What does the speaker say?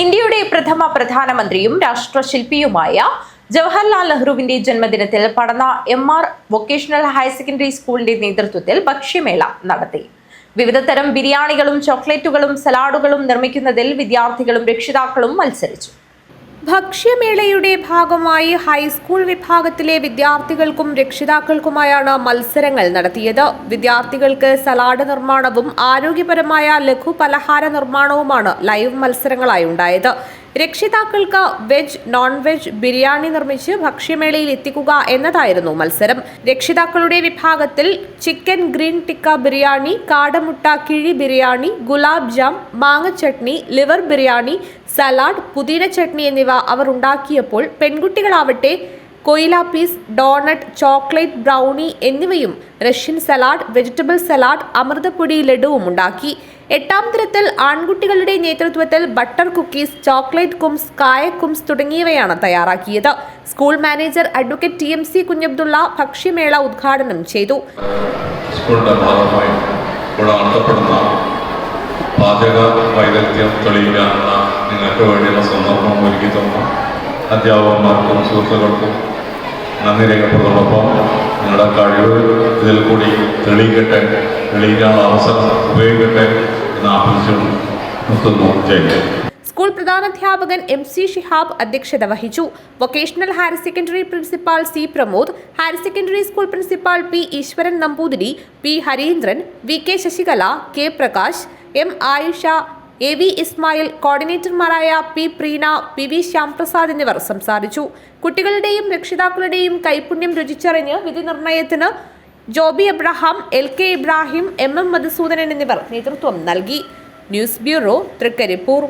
ഇന്ത്യയുടെ പ്രഥമ പ്രധാനമന്ത്രിയും രാഷ്ട്രശില്പിയുമായ ജവഹർലാൽ നെഹ്റുവിന്റെ ജന്മദിനത്തിൽ പഠന M R vocational higher secondary സ്കൂളിന്റെ നേതൃത്വത്തിൽ ഭക്ഷ്യമേള നടത്തി. വിവിധ തരം ബിരിയാണികളും ചോക്ലേറ്റുകളും സലാഡുകളും നിർമ്മിക്കുന്നതിൽ വിദ്യാർത്ഥികളും രക്ഷിതാക്കളും മത്സരിച്ചു. ഭക്ഷ്യമേളയുടെ ഭാഗമായി ഹൈസ്കൂൾ വിഭാഗത്തിലെ വിദ്യാർത്ഥികൾക്കും രക്ഷിതാക്കൾക്കുമായാണ് മത്സരങ്ങൾ നടത്തിയത്. വിദ്യാർത്ഥികൾക്ക് സലാഡ് നിർമ്മാണവും ആരോഗ്യപരമായ ലഘു പലഹാര നിർമ്മാണവുമാണ് ലൈവ് മത്സരങ്ങളായി ഉണ്ടായത്. രക്ഷിതാക്കൾക്ക് വെജ് നോൺ വെജ് ബിരിയാണി നിർമ്മിച്ച് ഭക്ഷ്യമേളയിൽ എത്തിക്കുക എന്നതായിരുന്നു മത്സരം. രക്ഷിതാക്കളുടെ വിഭാഗത്തിൽ ചിക്കൻ ഗ്രീൻ ടിക്ക ബിരിയാണി കാടമുട്ട കിഴി ബിരിയാണി ഗുലാബ് ജാം മാങ്ങ ചട്നി ലിവർ ബിരിയാണി സലാഡ് പുതിന ചട്നി എന്നിവ അവർ ഉണ്ടാക്കിയപ്പോൾ പെൺകുട്ടികളാവട്ടെ കൊയില പീസ് ഡോണട്ട് ചോക്ലേറ്റ് ബ്രൗണി എന്നിവയും റഷ്യൻ സലാഡ് വെജിറ്റബിൾ സലാഡ് അമൃതപ്പൊടി ലഡുവും ഉണ്ടാക്കി. എട്ടാം തരത്തിൽ ആൺകുട്ടികളുടെ നേതൃത്വത്തിൽ ബട്ടർ കുക്കീസ് ചോക്ലേറ്റ് കുംസ് കായ കുംസ് തുടങ്ങിയവയാണ് തയ്യാറാക്കിയത്. School manager advocate T M C Kunhabdulla ഭക്ഷ്യമേള ഉദ്ഘാടനം ചെയ്തു. പാചക വൈദഗ്ധ്യം തെളിയിക്കാനുള്ള നിങ്ങൾക്ക് വേണ്ടിയുള്ള സന്ദർഭം ഒരുക്കി തന്ന. അധ്യാപകന്മാർക്കും സുഹൃത്തുക്കൾക്കും നന്ദി രേഖപ്പെടുന്നതോടൊപ്പം നിങ്ങളുടെ കഴിവ് ഇതിൽ കൂടി തെളിയിക്കട്ടെ തെളിയിക്കാനുള്ള അവസരം ഉപയോഗിക്കട്ടെ എന്ന് ആശംസിച്ചു നിർത്തുന്നു. ജയ് സ്കൂൾ പ്രധാനാധ്യാപകൻ എം സി ഷിഹാബ് അധ്യക്ഷത വഹിച്ചു. Vocational higher secondary principal C Pramod higher secondary school principal P Eshwaran Namboothiri P Harindran V K Sasikala K Prakash M Ayisha A V Ismail കോർഡിനേറ്റർമാരായ P Preena P V Shyamprasad എന്നിവർ സംസാരിച്ചു. കുട്ടികളുടെയും രക്ഷിതാക്കളുടെയും കൈപുണ്യം രുചിച്ചറിഞ്ഞ് വിധി നിർണയത്തിന് Joby Abraham L K Ibrahim M M Madhusoodanan എന്നിവർ നേതൃത്വം നൽകി. News bureau Trikaripur.